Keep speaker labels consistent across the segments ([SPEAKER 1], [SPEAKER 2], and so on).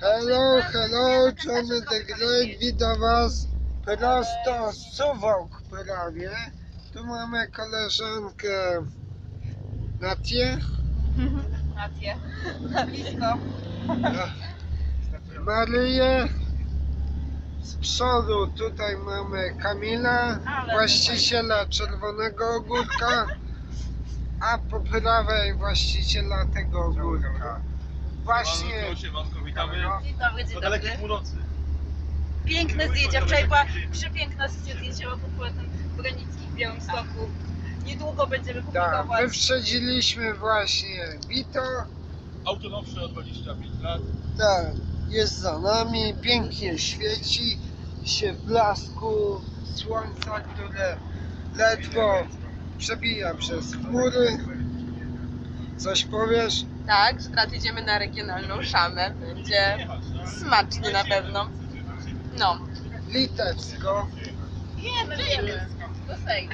[SPEAKER 1] Hello, hello, Johnny the Great, witam was prosto z Suwałk prawie. Tu mamy koleżankę Natię,
[SPEAKER 2] Rację. Na blisko.
[SPEAKER 1] Maryję. Z przodu tutaj mamy Kamila, właściciela Czerwonego Ogórka, a po prawej właściciela tego ogórka. Właśnie,
[SPEAKER 3] witamy.
[SPEAKER 2] Dzień dobry, dzień
[SPEAKER 3] Po
[SPEAKER 2] dobry.
[SPEAKER 3] dalekiej północy.
[SPEAKER 2] Piękne zdjęcia. Wczoraj była przepiękna sesja zdjęciowa pod poetem Branickim w Białymstoku. Niedługo będziemy
[SPEAKER 1] tak,
[SPEAKER 2] publikować.
[SPEAKER 1] wyprzedziliśmy właśnie Vito.
[SPEAKER 3] Auto nowsze o 25 lat.
[SPEAKER 1] Tak, jest za nami, pięknie świeci się w blasku słońca, które ledwo przebija przez chmury. Coś powiesz?
[SPEAKER 4] Tak, że teraz idziemy na regionalną szamę. Będzie smacznie na pewno. No.
[SPEAKER 1] Litewsko.
[SPEAKER 2] Wiemy, wiemy. Do Sejmu.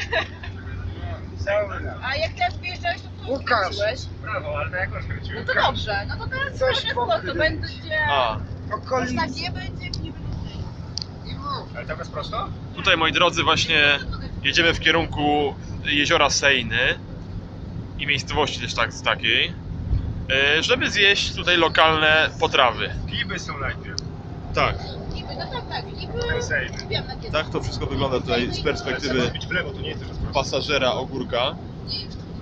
[SPEAKER 1] Dobra.
[SPEAKER 2] A jak teraz wyjeżdżałeś, to co
[SPEAKER 1] Łukasz.
[SPEAKER 2] skręciłeś?
[SPEAKER 3] Brawo, ale na jak masz
[SPEAKER 2] No to dobrze. No to teraz
[SPEAKER 1] Coś
[SPEAKER 2] to
[SPEAKER 1] pokryj.
[SPEAKER 2] będzie...
[SPEAKER 3] A,
[SPEAKER 1] Okolice.
[SPEAKER 2] Tak nie będzie, nie będzie.
[SPEAKER 1] I mów.
[SPEAKER 3] ale tam jest prosto? Tutaj, moi drodzy, właśnie jedziemy w kierunku jeziora Sejny i miejscowości też tak, takiej, e, żeby zjeść tutaj lokalne potrawy.
[SPEAKER 5] Giby są najpierw.
[SPEAKER 3] Tak,
[SPEAKER 2] no tak, tak.
[SPEAKER 3] Tak to wszystko wygląda tutaj z perspektywy
[SPEAKER 5] chcę być w lewo, to nie jest też prosto.
[SPEAKER 3] pasażera ogórka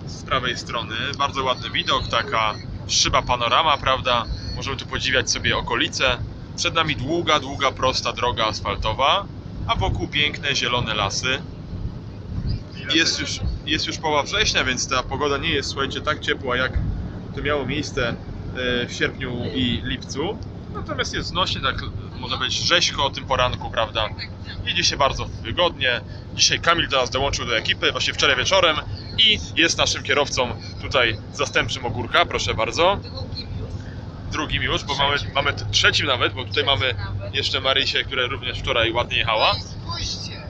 [SPEAKER 3] z prawej strony. Bardzo ładny widok, taka szyba panorama, prawda? Możemy tu podziwiać sobie okolice. Przed nami długa, długa, prosta droga asfaltowa, a wokół piękne, zielone lasy. Jest już, jest już połowa września, więc ta pogoda nie jest, słuchajcie, tak ciepła, jak to miało miejsce e, w sierpniu i lipcu. Natomiast jest znośnie, tak może być rzeźko o tym poranku, prawda? Jedzie się bardzo wygodnie. Dzisiaj Kamil do nas dołączył do ekipy, właśnie wczoraj wieczorem i jest naszym kierowcą tutaj zastępczym ogórka, proszę bardzo. Drugim już, bo mamy, mamy trzecim nawet, bo tutaj mamy jeszcze Marysię, która również wczoraj ładnie jechała.
[SPEAKER 1] Spójrzcie.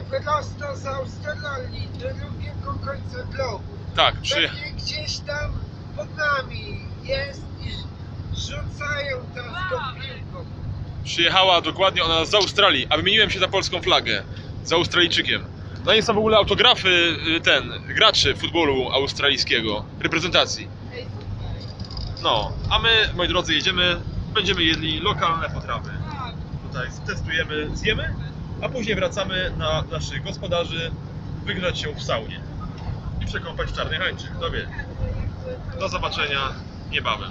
[SPEAKER 1] Piłkę prosto z Australii do drugiego końca globu.
[SPEAKER 3] Tak.
[SPEAKER 1] Pewnie gdzieś tam pod nami jest i rzucają tam z tą piłką.
[SPEAKER 3] przyjechała dokładnie ona z Australii, a wymieniłem się za polską flagę, z Australijczykiem. No i są w ogóle autografy y, ten, graczy futbolu australijskiego, reprezentacji. No, a my, moi drodzy, jedziemy, będziemy jedli lokalne potrawy. Tutaj testujemy, zjemy, a później wracamy na naszych gospodarzy, wygrzać się w saunie i przekąpać w czarny hańczyk. Kto wie. Do zobaczenia niebawem.